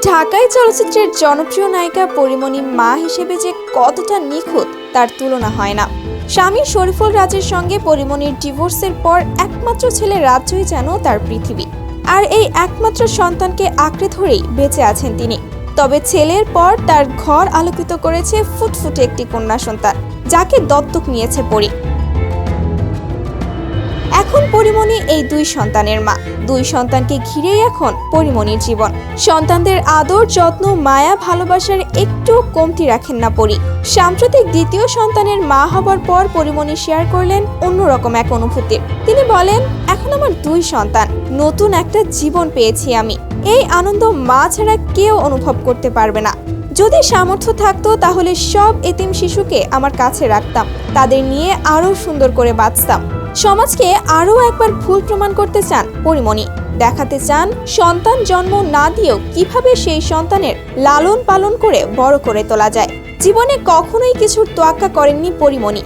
ঢাকাই চলচ্চিত্রের জনপ্রিয় নায়িকা পরিমণি মা হিসেবে যে কতটা নিখুঁত তার তুলনা হয় না। স্বামী শরীফুল রাজের সঙ্গে পরিমণির ডিভোর্সের পর একমাত্র ছেলে রাজ্যই যেন তার পৃথিবী। আর এই একমাত্র সন্তানকে আঁকড়ে ধরেই বেঁচে আছেন তিনি। তবে ছেলের পর তার ঘর আলোকিত করেছে ফুটফুটে একটি কন্যা সন্তান, যাকে দত্তক নিয়েছে পরি। এখন পরিমণি এই দুই সন্তানের মা। দুই সন্তানকে ঘিরেই এখন পরিমণির জীবন। সন্তানদের আদর, যত্ন, মায়া, ভালোবাসার একটু কমতি রাখেন না পরি। সাম্প্রতিক দ্বিতীয় সন্তানের মা হবার পর পরিমণি শেয়ার করলেন অন্যরকম এক অনুভূতি। তিনি বলেন, এখন আমার দুই সন্তান, নতুন একটা জীবন পেয়েছি আমি। এই আনন্দ মা ছাড়া কেউ অনুভব করতে পারবে না। যদি সামর্থ্য থাকতো তাহলে সব এতিম শিশুকে আমার কাছে রাখতাম। তাদের নিয়ে আরও সুন্দর করে বাঁচতাম। সমাজকে আরও একবার ভুল প্রমাণ করতে চান পরিমণি। দেখাতে চান, সন্তান জন্ম না দিয়েও কীভাবে সেই সন্তানের লালন পালন করে বড় করে তোলা যায়। জীবনে কখনোই কিছুর তোয়াক্কা করেননি পরিমণি।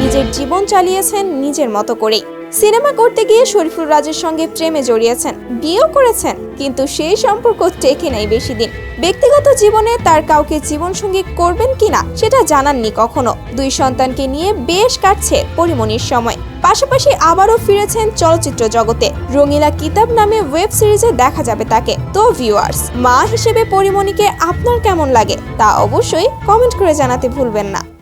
নিজের জীবন চালিয়েছেন নিজের মতো করেই। সিনেমা করতে গিয়ে শরীফুল রাজের সঙ্গে প্রেমে জড়িয়েছেন। বিয়েও করেছেন, কিন্তু সেই সম্পর্ক টেকে নাই বেশি দিন। ব্যক্তিগত জীবনে তার কাউকে জীবনসঙ্গী করবেন কিনা, সেটা জানাননি কখনো। দুই সন্তানকে নিয়ে বেশ কাটছে পরিমণির সময়। পাশাপাশি আবারও ফিরেছেন চলচ্চিত্র জগতে। রঙিলা কিতাব নামে ওয়েব সিরিজে দেখা যাবে তাকে। তো ভিউয়ার্স, মা হিসেবে পরিমণিকে আপনার কেমন লাগে তা অবশ্যই কমেন্ট করে জানাতে ভুলবেন না।